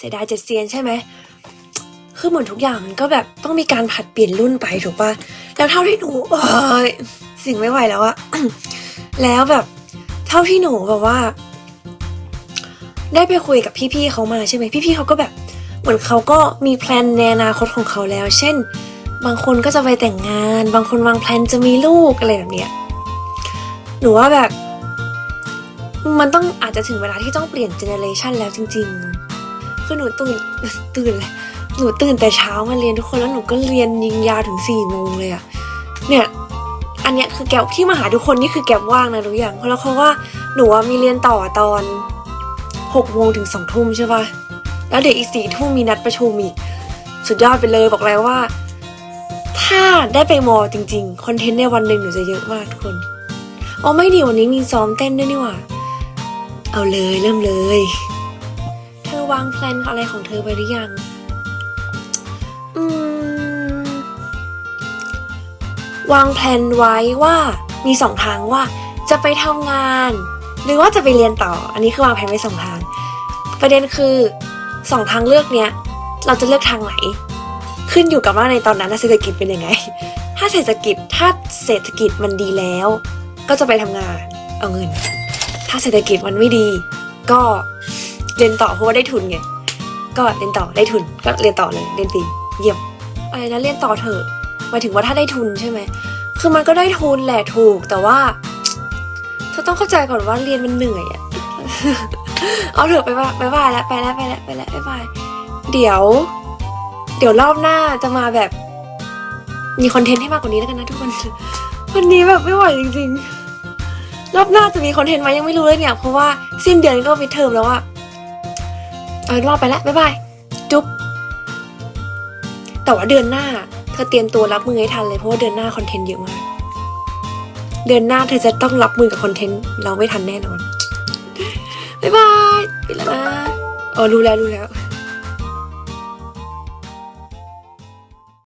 เสียดายเจ็ดเซียนใช่ไหมคือเหมือนทุกอย่างมันก็แบบต้องมีการผัดเปลี่ยนรุ่นไปถูกปะแล้วเท่าที่หนูเอยสิ่งไม่ไหวแล้วอะแล้วแบบเท่าที่หนูแบบว่า ได้ไปคุยกับพี่ๆเขามาใช่ไหมพี่ๆเขาก็แบบเหมือนเขาก็มีแพลนในอนาคตของเขาแล้ว เช่น บางคนก็จะไปแต่งงาน บางคนวางแพลนจะมีลูกอะไรแบบเนี้ยหนูว่าแบบ มันต้องอาจจะถึงเวลาที่ต้องเปลี่ยนเจเนอเรชันแล้วจริง ๆ คือหนูตื่นตื่นเลยหนูตื่นแต่เช้ามาเรียนทุกคนแล้วหนูก็เรียนยิงยาวถึงสี่โมงเลยอะเนี่ย อันเนี้ยคือแกวที่มาหาทุกคนนี่คือแกวว่างนะทุกอย่าง เพราะแล้วเขาว่าหนูมีเรียนต่อตอนหกโมงถึงสองทุ่มใช่ปะแล้วเดี๋ยวอีกสี่ทุ่มมีนัดประชุมอีกสุดยอดไปเลยบอกแล้วว่า ถ้าได้ไปมอจริงๆคอนเทนต์ในวันหนึ่งหนูจะเยอะมากทุกคนอ๋อไม่ดีวันนี้มีซ้อมเต้นด้วยนี่หว่า เอาเลยเริ่มเลย วางแพลนอะไรของเธอไปหรือยัง อืม วางแพลนไว้ว่ามีสองทางว่าจะไปทำงาน หรือว่าจะไปเรียนต่อ อันนี้คือวางแผนไว้สองทาง ประเด็นคือสองทางเลือกเนี้ยเราจะเลือกทางไหน ขึ้นอยู่กับว่าในตอนนั้นเศรษฐกิจเป็นยังไง ถ้าเศรษฐกิจถ้าเศรษฐกิจมันดีแล้ว ก็จะไปทำงานเอาเงิน ถ้าเศรษฐกิจมันไม่ดี ก็ เรียนต่อเพราะว่าได้ทุนไง ก็เรียนต่อได้ทุนก็เรียนต่อเลยเรียนฟรีเยี่ยมอะไรนะเรียนต่อเถอะหมายถึงว่าถ้าได้ทุนใช่ไหมคือมันก็ได้ทุนแหละถูกแต่ว่าเธอต้องเข้าใจก่อนว่าเรียนมันเหนื่อยอะเอาเถอะไปว่าไปบายแล้วไปแล้วไปแล้วไปแล้วไปบายเดี๋ยว เดี๋ยวรอบหน้าจะมาแบบ มีคอนเทนต์ให้มากกว่านี้แล้วกันนะทุกคนวันนี้แบบไม่ไหวจริงๆรอบหน้าจะมีคอนเทนต์ไหมยังไม่รู้เลยเนี่ย เพราะว่าสิ้นเดือนก็มิดเทอมแล้วอะ เอาเป็นว่าไปแล้วบ๊ายบาย จุ๊บ แต่ว่าเดือนหน้า เธอเตรียมตัวรับมือให้ทันเลยเพราะว่าเดือนหน้าคอนเทนต์เยอะมาก เดือนหน้าเธอจะต้องรับมือกับคอนเทนต์เราไม่ทันแน่นอน บ๊ายบายไปแล้วนะอ๋อรู้แล้วรู้แล้ว